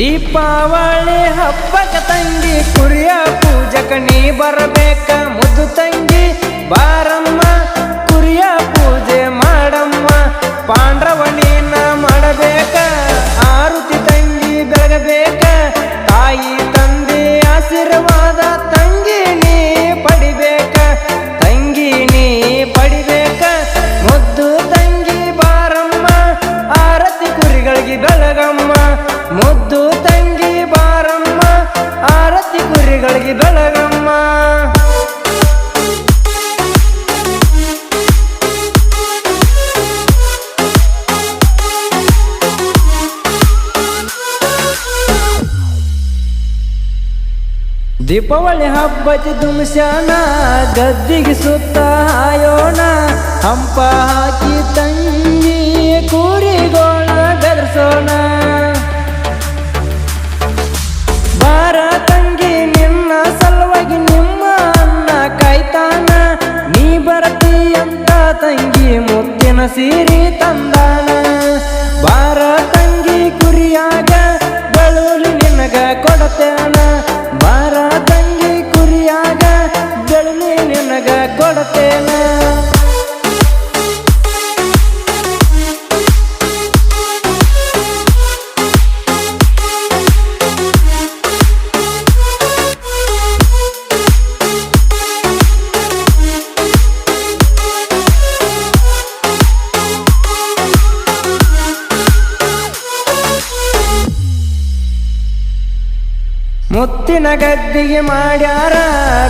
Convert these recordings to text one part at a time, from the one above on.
ದೀಪಾವಳಿ ಹಬ್ಬಕ್ಕೆ ತಂಗಿ ಕುರಿಯ ಪೂಜಕ ನೀ ಬರಬೇಕ. ದೀಪಾವಳಿ ಹಬ್ಬಕ್ಕೆ ದುಮ್ಸ್ಯಾನ ಗದ್ದಿಗೆ ಸುತ್ತ ಆಯೋಣ ಹಂಪ ಹಾಕಿ ತಂಗಿ ಕೂರಿಗೋಳ ಬೆರೆಸೋಣ. ಬಾರ ತಂಗಿ, ನಿನ್ನ ಸಲುವಾಗಿ ನಿಮ್ಮ ಅನ್ನ ಕಾಯ್ತಾನ. ನೀ ಬರತಿ ಅಂತ ತಂಗಿ ಮುತ್ತಿನ ಸೀರೆ ತಂದಾನ. ಮುತ್ತಿನ ಗದ್ದಿಗೆ ಮಾಡ್ಯಾರ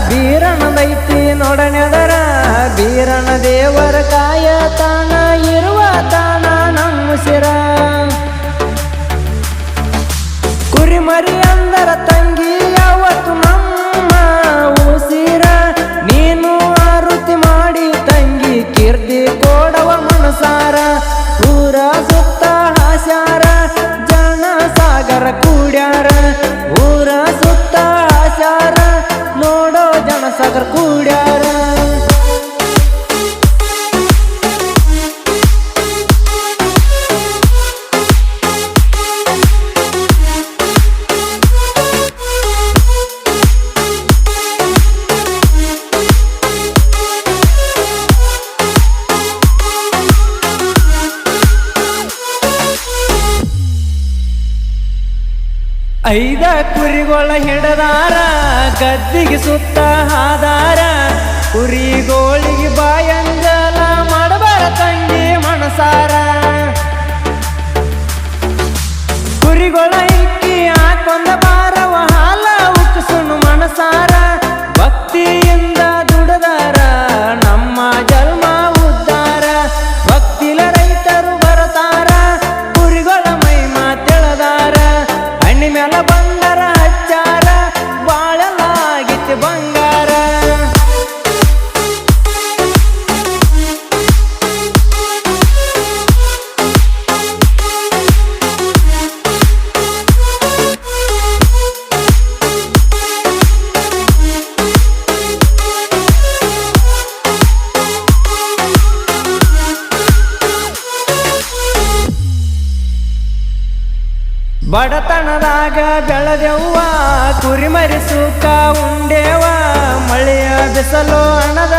ಬೀರನ ದೈತಿ ನೋಡನೆದರ ಬೀರನ ದೇವರ ಕಾಯ ತಾನಾಯಿ ಐದ ಕುರಿಗೊಳ ಹಿಡದಾರ ಗದ್ದಿಗೆ ಸುತ್ತ ಆದಾರ ಕುರಿ ಬಡತನದಾಗ ಬೆಳೆದೆವ್ವ ಕುರಿಮರಿ ಸೂಕ ಉಂಡೇವ ಮಳೆಯ ಬಿಸಲು ಹಣದ